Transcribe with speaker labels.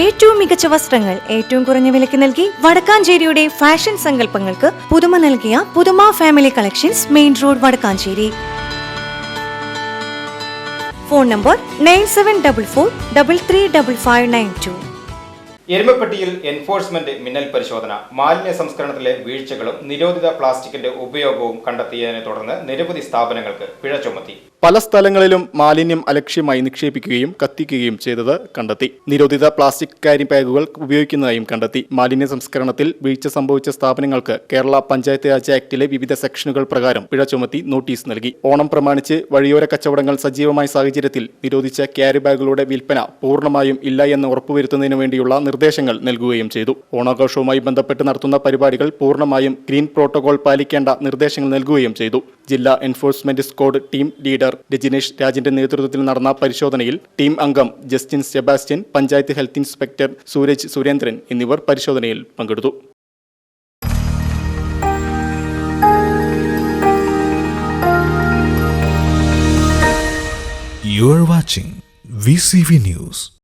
Speaker 1: ഏറ്റവും മികച്ച വസ്ത്രങ്ങൾ ഏറ്റവും കുറഞ്ഞ വിലയ്ക്ക് നൽകി വടക്കാഞ്ചേരിയുടെ ഫാഷൻ സങ്കല്പങ്ങൾക്ക് പുതുമ നൽകിയ Puthuma family collections main road Vadakkanchery. Phone number nine seven double four double three double five nine two
Speaker 2: എരുമപ്പെട്ടിയിൽ enforcement മിന്നൽ പരിശോധന മാലിന്യ സംസ്കരണത്തിലെ വീഴ്ചകളും നിരോധിത പ്ലാസ്റ്റിക്കിന്റെ ഉപയോഗവും കണ്ടെത്തിയതിനെ തുടർന്ന് നിരവധി സ്ഥാപനങ്ങൾക്ക് പിഴ ചുമത്തി.
Speaker 3: പല സ്ഥലങ്ങളിലും മാലിന്യം അലക്ഷ്യമായി നിക്ഷേപിക്കുകയും കത്തിക്കുകയും ചെയ്തത് കണ്ടെത്തി. നിരോധിത പ്ലാസ്റ്റിക് കാരി ബാഗുകൾ ഉപയോഗിക്കുന്നതായും കണ്ടെത്തി. മാലിന്യ സംസ്കരണത്തിൽ വീഴ്ച സംഭവിച്ച സ്ഥാപനങ്ങൾക്ക് കേരള പഞ്ചായത്ത് രാജ് ആക്ടിലെ വിവിധ സെക്ഷനുകൾ പ്രകാരം പിഴ ചുമത്തി നോട്ടീസ് നൽകി. ഓണം പ്രമാണിച്ച് വഴിയോര കച്ചവടങ്ങൾ സജീവമായ സാഹചര്യത്തിൽ നിരോധിച്ച ക്യാരി ബാഗുകളുടെ വിൽപ്പന പൂർണമായും ഇല്ല എന്ന് ഉറപ്പുവരുത്തുന്നതിനു വേണ്ടിയുള്ള നിർദ്ദേശങ്ങൾ നൽകുകയും ചെയ്തു. ഓണാഘോഷവുമായി ബന്ധപ്പെട്ട് നടത്തുന്ന പരിപാടികൾ പൂർണമായും ഗ്രീൻ പ്രോട്ടോകോൾ പാലിക്കേണ്ട നിർദ്ദേശങ്ങൾ നൽകുകയും ചെയ്തു. ജില്ലാ enforcement squad team leader Rajinesh രാജിന്റെ നേതൃത്വത്തിൽ നടന്ന പരിശോധനയിൽ ടീം അംഗം Justin Sebastian panchayat health inspector Sooraj Surendran എന്നിവർ പരിശോധനയിൽ പങ്കെടുത്തു
Speaker 4: You are watching VCV News.